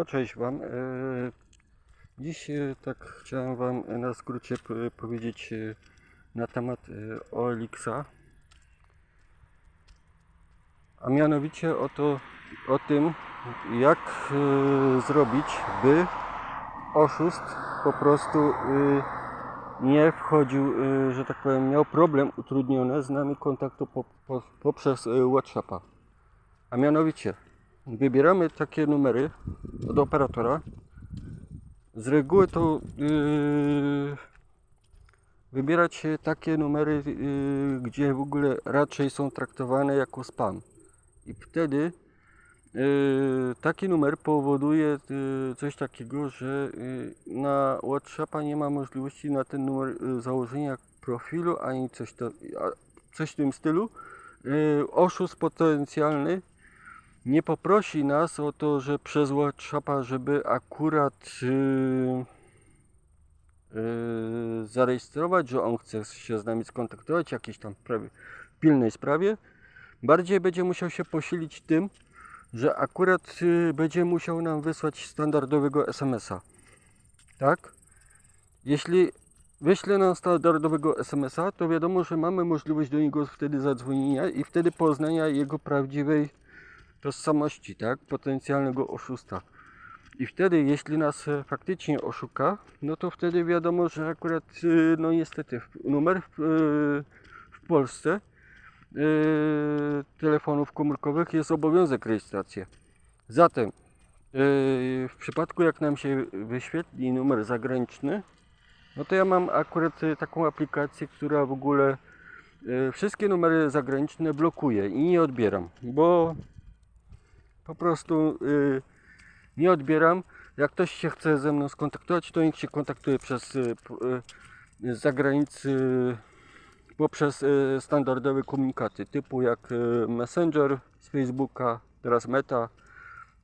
No cześć Wam. E, Dziś e, tak chciałem Wam na skrócie powiedzieć e, na temat OLX-a. A mianowicie o, to, o tym, jak zrobić, by oszust po prostu nie wchodził, że tak powiem, miał problem utrudniony z nami kontaktu po, po, poprzez WhatsAppa. A mianowicie wybieramy takie numery od operatora. Z reguły to yy, wybierać się takie numery, yy, gdzie w ogóle raczej są traktowane jako spam. I wtedy yy, taki numer powoduje yy, coś takiego, że yy, na WhatsAppa nie ma możliwości na ten numer yy, założenia profilu ani coś, to, coś w tym stylu. Yy, oszust potencjalny nie poprosi nas o to, że przez WhatsAppa, żeby akurat yy, yy, zarejestrować, że on chce się z nami skontaktować w jakiejś tam prawie, pilnej sprawie. Bardziej będzie musiał się posilić tym, że akurat yy, będzie musiał nam wysłać standardowego SMS-a. Tak? Jeśli wyśle nam standardowego SMS-a, to wiadomo, że mamy możliwość do niego wtedy zadzwonienia i wtedy poznania jego prawdziwej tożsamości, tak, potencjalnego oszusta. I wtedy, jeśli nas e, faktycznie oszuka, no to wtedy wiadomo, że akurat, e, no niestety, numer w, e, w Polsce telefonów komórkowych jest obowiązek rejestracji. Zatem, w przypadku jak nam się wyświetli numer zagraniczny, no to ja mam akurat taką aplikację, która w ogóle wszystkie numery zagraniczne blokuje i nie odbieram, bo po prostu y, nie odbieram. Jak ktoś się chce ze mną skontaktować, to niech się kontaktuje przez y, p- y, z zagranicy poprzez y, standardowe komunikaty typu jak y, Messenger z Facebooka, teraz Meta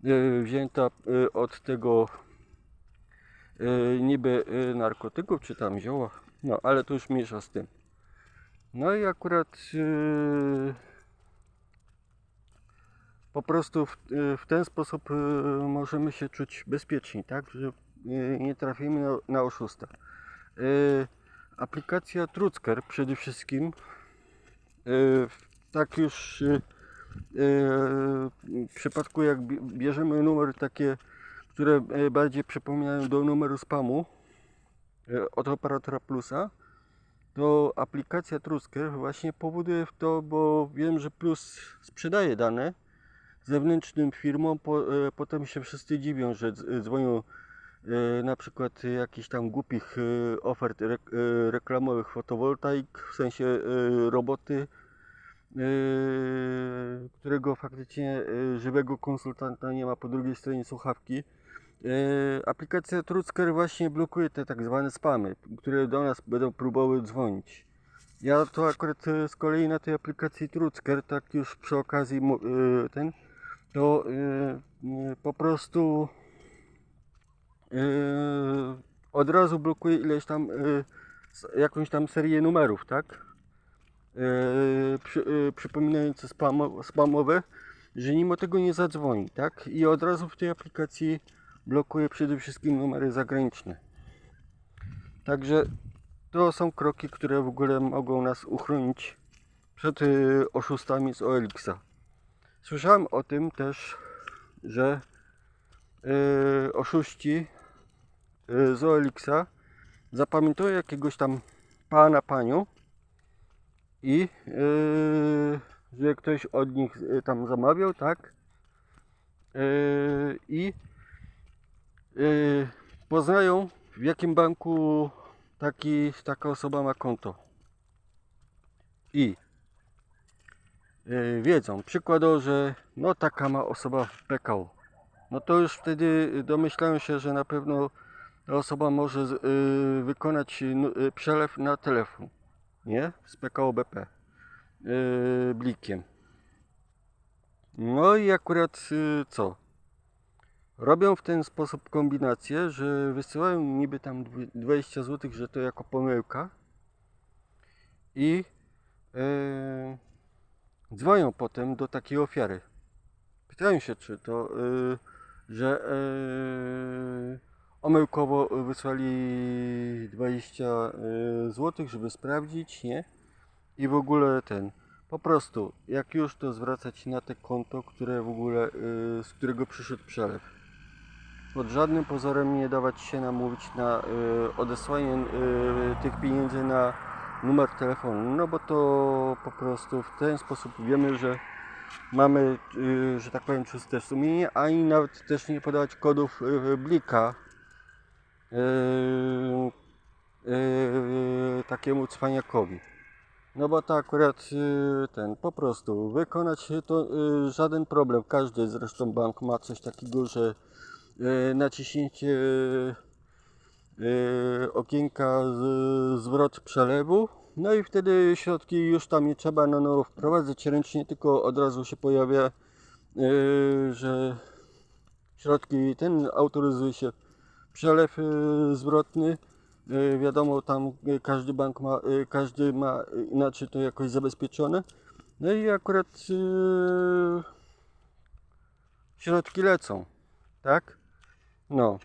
y, wzięta od tego niby narkotyków czy tam zioła. No, ale to już mniejsza z tym. No i akurat y, po prostu w, y, w ten sposób y, możemy się czuć bezpieczni, tak? Że y, nie trafimy na, na oszusta. Aplikacja Trucker przede wszystkim, tak już w przypadku jak bie- bierzemy numer takie, które bardziej przypominają do numeru spamu od operatora Plusa, to aplikacja Trucker właśnie powoduje to, bo wiem, że Plus sprzedaje dane zewnętrznym firmom, po, e, potem się wszyscy dziwią, że dz- dzwonią e, na przykład jakichś tam głupich e, ofert rek, e, reklamowych fotowoltaik, w sensie e, roboty, e, którego faktycznie e, żywego konsultanta nie ma po drugiej stronie słuchawki. E, Aplikacja Trucker właśnie blokuje te tak zwane spamy, które do nas będą próbowały dzwonić. Ja to akurat e, z kolei na tej aplikacji Trucker, tak już przy okazji e, ten, to y, y, po prostu y, od razu blokuje ileś tam jakąś tam serię numerów, tak? Przy, przypominające spamo, spamowe, że mimo tego nie zadzwoni, tak? I od razu w tej aplikacji blokuje przede wszystkim numery zagraniczne. Także to są kroki, które w ogóle mogą nas uchronić przed oszustami z OLX-a. Słyszałem o tym też, że yy, oszuści yy, z OLX-a zapamiętują jakiegoś tam pana, panią i yy, że ktoś od nich yy, tam zamawiał, tak? Yy, I yy, poznają w jakim banku taki, taka osoba ma konto. I wiedzą, przykładowo, że no taka ma osoba w PKO. No to już wtedy domyślają się, że na pewno osoba może yy, wykonać yy, przelew na telefon, nie? Z PKO BP blikiem. No i akurat co? Robią w ten sposób kombinację, że wysyłają niby tam dwu- 20 zł, że to jako pomyłka i yy, dzwonią potem do takiej ofiary. Pytają się, czy to y, że e, omyłkowo wysłali 20 zł, żeby sprawdzić, nie? I w ogóle ten, po prostu, jak już to zwracać na te konto, które w ogóle, e, z którego przyszedł przelew. Pod żadnym pozorem nie dawać się namówić na e, odesłanie e, tych pieniędzy na numer telefonu, no bo to po prostu w ten sposób wiemy, że mamy, y, że tak powiem, czyste sumienie, ani nawet też nie podawać kodów y, blika y, takiemu cwaniakowi. No bo to akurat ten, po prostu wykonać to żaden problem. Każdy zresztą bank ma coś takiego, że naciśnięcie okienka z, zwrot przelewu. No i wtedy środki już tam nie trzeba na nowo wprowadzać ręcznie, tylko od razu się pojawia, y, że środki ten autoryzuje się przelew y, zwrotny. Y, wiadomo, tam y, każdy bank ma, y, każdy ma y, inaczej to jakoś zabezpieczone. No i akurat y, środki lecą, tak? No.